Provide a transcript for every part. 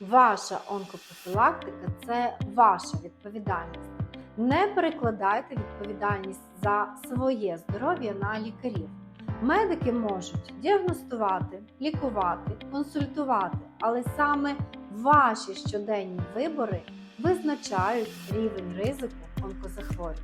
Ваша онкопрофілактика це ваша відповідальність. Не перекладайте відповідальність за своє здоров'я на лікарів. Медики можуть діагностувати, лікувати, консультувати, але саме ваші щоденні вибори визначають рівень ризику онкозахворювань.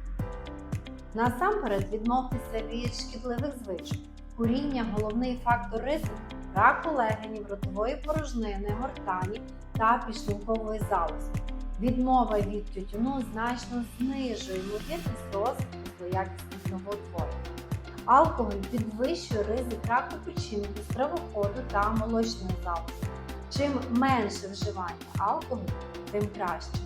Насамперед відмовтеся від шкідливих звичок. Куріння головний фактор ризику раку легенів, ротової порожнини, гортані та підшлункової залози. Відмова від тютюну значно знижує ймовірність розвитку злоякісного утворення. Алкоголь підвищує ризик раку печінки, стравоходу та молочної залози. Чим менше вживання алкоголю, тим краще.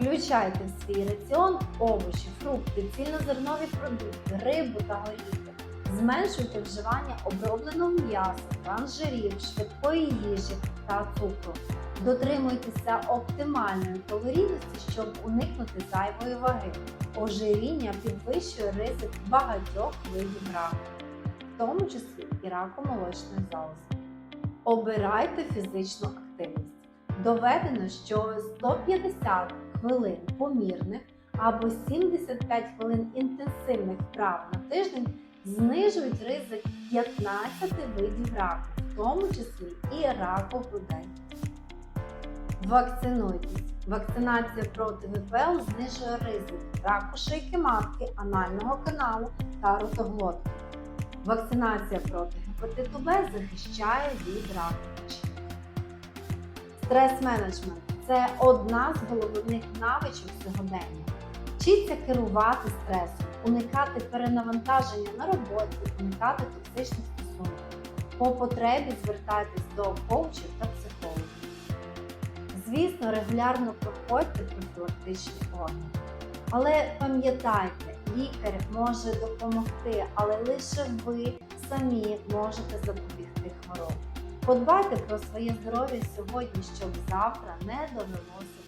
Включайте в свій раціон овочі, фрукти, цільнозернові продукти, рибу та горіхи. Зменшуйте вживання обробленого м'яса, транжирів, швидкої їжі та цукру. Дотримуйтеся оптимальної калорійності, щоб уникнути зайвої ваги. Ожиріння підвищує ризик багатьох видів раку, в тому числі і раку молочної залози. Обирайте фізичну активність. Доведено, що 150 хвилин помірних або 75 хвилин інтенсивних вправ на тиждень знижують ризик 15 видів раку, в тому числі і раку грудей. Вакцинуйтесь. Вакцинація проти ВПЛ знижує ризик раку шийки матки, анального каналу та ротоглотки. Вакцинація проти гепатиту Б захищає від раку. Стрес-менеджмент це одна з головних навичок сьогодення. Вчіться керувати стресом, уникати перенавантаження на роботі, уникати токсичних стосунків. По потребі звертайтесь до коучів та психологів. Звісно, регулярно проходьте профілактичні огляди. Але пам'ятайте, лікар може допомогти, але лише ви самі можете запобігти хвороб. Подбайте про своє здоров'я сьогодні, щоб завтра не довелося